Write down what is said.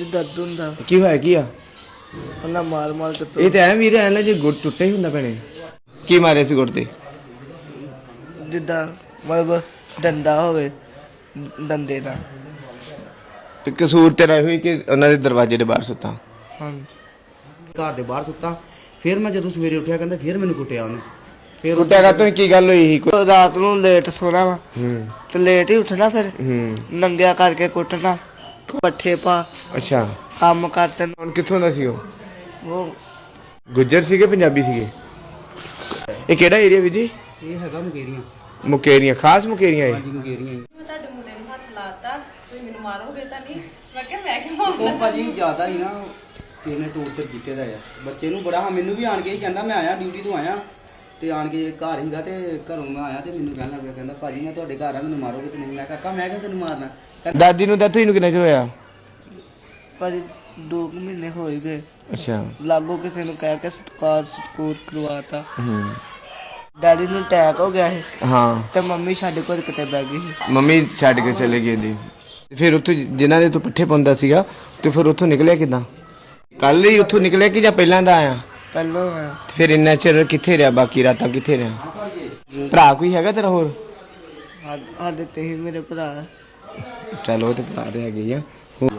ਭਾਜੀ ਦਰਦ ਹੁੰਦਾ। ਕੀ ਹੋਇਆ ਕੀ ਆ? ਉਹਨਾਂ ਮਾਰ ਮਾਰ ਕੇ ਇਹ ਤਾਂ ਐ ਵੀਰੇ ਐ ਲੈ ਜੇ ਗੁੱਟ ਟੁੱਟੇ ਹੀ ਹੁੰਦਾ ਭੈਣੇ। ਕੀ ਮਾਰੇ ਸੀ ਗੁੱਟ ਤੇ? ਤੋਂ ਜਿੱਦਾਂ ਮਤਲਬ ਡੰਡਾ ਹੋਵੇ ਡੰਡੇ ਦਾ। ਤੇ ਕਸੂਰ ਤੇਰਾ ਹੋਈ ਕਿ ਉਹਨਾਂ ਦੇ ਦਰਵਾਜ਼ੇ ਦੇ ਬਾਹਰ ਸੁੱਤਾ। ਹਾਂ ਘਰ ਦੇ ਬਾਹਰ ਸੁੱਤਾ ਫਿਰ ਮੈਂ ਜਦੋਂ ਸਵੇਰੇ ਉੱਠਿਆ ਕਹਿੰਦਾ ਫਿਰ ਮੈਨੂੰ ਕੁੱਟਿਆ ਉਹਨੇ। ਫਿਰ ਉਹ- ਕੁੱਟਿਆ ਕਾ ਕੀ ਗੱਲ ਹੋਈ ਸੀ? ਕੋਈ ਰਾਤ ਨੂੰ ਲੇਟ ਸੋਣਾ ਵਾ। ਹੂੰ। ਤੇ ਲੇਟ ਹੀ ਉੱਠਣਾ ਫਿਰ। ਹੂੰ। ਨੰਗਿਆ ਕਰਕੇ ਕੁੱਟਣਾ ਪੱਠੇ ਪਾ ਅੱਛਾ। ਕੰਮ ਕਰਦੇ ਹੁਣ ਕਿੱਥੋਂ ਦਾ ਸੀ ਉਹ? ਉਹ ਗੁੱਜਰ ਸੀਗੇ ਪੰਜਾਬੀ ਸੀਗੇ? ਇਹ ਕਿਹੜਾ ਏਰੀਆ ਵੀ ਜੀ? ਇਹ ਹੈਗਾ ਮੁਕੇਰੀਆਂ। ਮੁਕੇਰੀਆਂ ਖਾਸ ਮੁਕੇਰੀਆਂ ਇਹ? ਹਾਂਜੀ ਮੁਕੇਰੀਆਂ ਹੀ। ਮੈਂ ਤੁਹਾਡੇ ਮੁੰਡੇ ਨੂੰ ਹੱਥ ਲਾਤਾ ਤੁਸੀਂ ਮੈਨੂੰ ਮਾਰੋਗੇ ਤਾਂ ਨਹੀਂ। ਮੈਂ ਕਿਹਾ ਮੈਂ ਕਿਉਂ ਉਹ ਭਾਜੀ ਜ਼ਿਆਦਾ ਹੀ ਨਾ ਕਿਨੇ ਟੋਰਚਰ ਕੀਤੇ ਦਾ ਆ। ਬੱਚੇ ਨੂੰ ਬੜਾ ਮੈਨੂੰ ਵੀ ਆਣ ਕੇ ਹੀ ਕਹਿੰਦਾ ਮੈਂ ਆਇਆ ਡਿਊਟੀ ਤੋਂ ਆਇਆ ਤੇ ਆਣ ਕੇ ਘਰ ਹੀਗਾ ਤੇ ਘਰੋਂ ਮੈਂ ਆਇਆ ਤੇ ਮੈਨੂੰ ਕਹਿਣ ਲੱਗ ਪਿਆ ਕਹਿੰਦਾ ਭਾਜੀ ਮੈਂ ਤੁਹਾਡੇ ਘਰ ਆ ਮੈਨੂੰ ਮਾਰੋਗੇ ਤੇ ਨਹੀਂ? ਮੈਂ ਕਿਹਾ ਕਾਕਾ ਮੈਂ ਕਿਉਂ ਤੈਨੂੰ ਮਾਰਨਾ? ਕਹਿੰਦਾ, ਦਾਦੀ ਨੂੰ ਦੱਤ ਨੂੰ ਕਿੰਨਾ ਚਿਰ ਹੋਇਆ? ਭਾਜੀ 2 ਮਹੀਨੇ ਹੋ ਹੀ ਗਏ। ਅੱਛਾ। ਲਾਗੋ ਕਿਸੇ ਨੂੰ ਕਹਿ ਕੇ ਸਤਕਾਰ ਸਤਕੂਰ ਕਰਵਾਤਾ। ਹੂੰ। ਡੈਡੀ ਨੂੰ ਅਟੈਕ ਹੋ ਗਿਆ ਸੀ। ਹਾਂ। ਤੇ ਮੰਮੀ ਸਾਡੇ ਕੋਲ ਕਿਤੇ ਬੈ ਗਈ ਸੀ। ਮੰਮੀ ਛੱਡ ਕੇ ਚਲੇ ਗਏ ਦੀ ਫਿਰ ਉੱਥੋਂ ਜਿਨ੍ਹਾਂ ਦੇ ਤੋਂ ਪੱਠੇ ਪਾਉਂਦਾ ਸੀਗਾ ਤੇ ਫਿਰ ਉੱਥੋਂ ਨਿਕਲਿਆ ਕਿਦਾਂ? ਕੱਲ ਹੀ ਉੱਥੋਂ ਨਿਕਲਿਆ ਕਿ ਜਾਂ ਪਹਿਲਾਂ ਦਾ ਆਇਆ? ਪਹਿਲੋਂ ਹੋਇਆ ਤੇ ਫਿਰ ਇੰਨਾ ਚਿਰ ਕਿੱਥੇ ਰਿਹਾ? ਬਾਕੀ ਰਾਤਾਂ ਕਿੱਥੇ ਰਿਹਾ? ਭਰਾ ਕੋਈ ਹੈਗਾ ਤੇਰਾ ਹੋਰ? ਸਾ- ਸਾਡੇ ਤੇ ਹੀ ਮੇਰੇ ਭਰਾ। ਚਲੋ ਤੇ ਭਰਾ ਤੇ ਹੈਗੇ ਹੀ ਆ। ਹੁਣ-